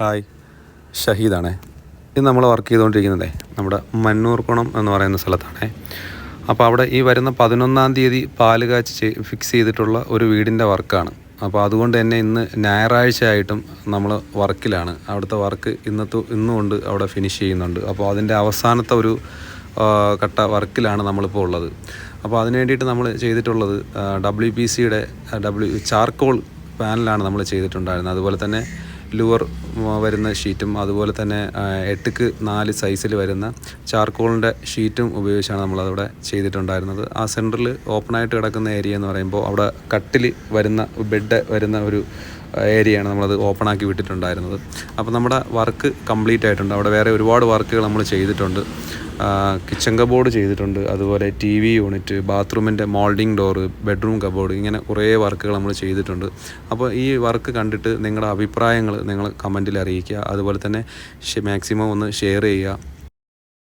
Hi. ഷഹീദാണേ. ഇത് നമ്മൾ work ചെയ്തുകൊണ്ടിരിക്കുന്നതേ നമ്മുടെ മന്നൂർക്കുണം എന്ന് പറയുന്ന സ്ഥലത്താണേ. അപ്പോൾ അവിടെ ഈ വരുന്ന പതിനൊന്നാം തീയതി പാൽ കാച്ചി ഫിക്സ് ചെയ്തിട്ടുള്ള ഒരു വീടിന്റെ വർക്കാണ് അപ്പോൾ അതുകൊണ്ട് തന്നെ ഇന്ന് ഞായറാഴ്ച ആയിട്ടും നമ്മൾ വർക്കിലാണ്. അവിടുത്തെ വർക്ക് ഇന്നത്തെ ഇന്നും കൊണ്ട് അവിടെ ഫിനിഷ് ചെയ്യുന്നുണ്ട്. അപ്പോൾ അതിന്റെ അവസാനത്തെ ഒരു കട്ട വർക്കിലാണ് നമ്മളിപ്പോൾ ഉള്ളത്. അപ്പോൾ അതിന് വേണ്ടിയിട്ട് നമ്മൾ ചെയ്തിട്ടുള്ളത് ഡബ്ല്യു പി സിയുടെ ഡബ്ല്യു ചാർക്കോൾ പാനലാണ് നമ്മൾ ചെയ്തിട്ടുണ്ടായിരുന്നത്. അതുപോലെ തന്നെ ലുവർ വരുന്ന ഷീറ്റും അതുപോലെ തന്നെ എട്ടുക്ക് നാല് സൈസിൽ വരുന്ന ചാർക്കോളിന്റെ ഷീറ്റും ഉപയോഗിച്ചാണ് നമ്മളതവിടെ ചെയ്തിട്ടുണ്ടായിരുന്നത്. ആ സെന്ററിൽ ഓപ്പണായിട്ട് കിടക്കുന്ന ഏരിയ എന്ന് പറയുമ്പോൾ അവിടെ കട്ടിൽ വരുന്ന ബെഡ് വരുന്ന ഒരു ഏരിയയാണ് നമ്മളത് ഓപ്പൺ ആക്കി വിട്ടിട്ടുണ്ടായിരുന്നത്. അപ്പോൾ നമ്മുടെ വർക്ക് കംപ്ലീറ്റ് ആയിട്ടുണ്ട്. അവിടെ വേറെ ഒരുപാട് വർക്കുകൾ നമ്മൾ ചെയ്തിട്ടുണ്ട്. കിച്ചൺ കബോർഡ് ചെയ്തിട്ടുണ്ട്. അതുപോലെ ടി വി യൂണിറ്റ് ബാത്റൂമിന്റെ മോൾഡിംഗ് ഡോറ് ബെഡ്റൂം കബോർഡ് ഇങ്ങനെ കുറേ വർക്കുകൾ നമ്മൾ ചെയ്തിട്ടുണ്ട്. അപ്പോൾ ഈ വർക്ക് കണ്ടിട്ട് നിങ്ങളുടെ അഭിപ്രായങ്ങൾ നിങ്ങൾ കമന്റിൽ അറിയിക്കുക. അതുപോലെ തന്നെ മാക്സിമം ഒന്ന് ഷെയർ ചെയ്യുക.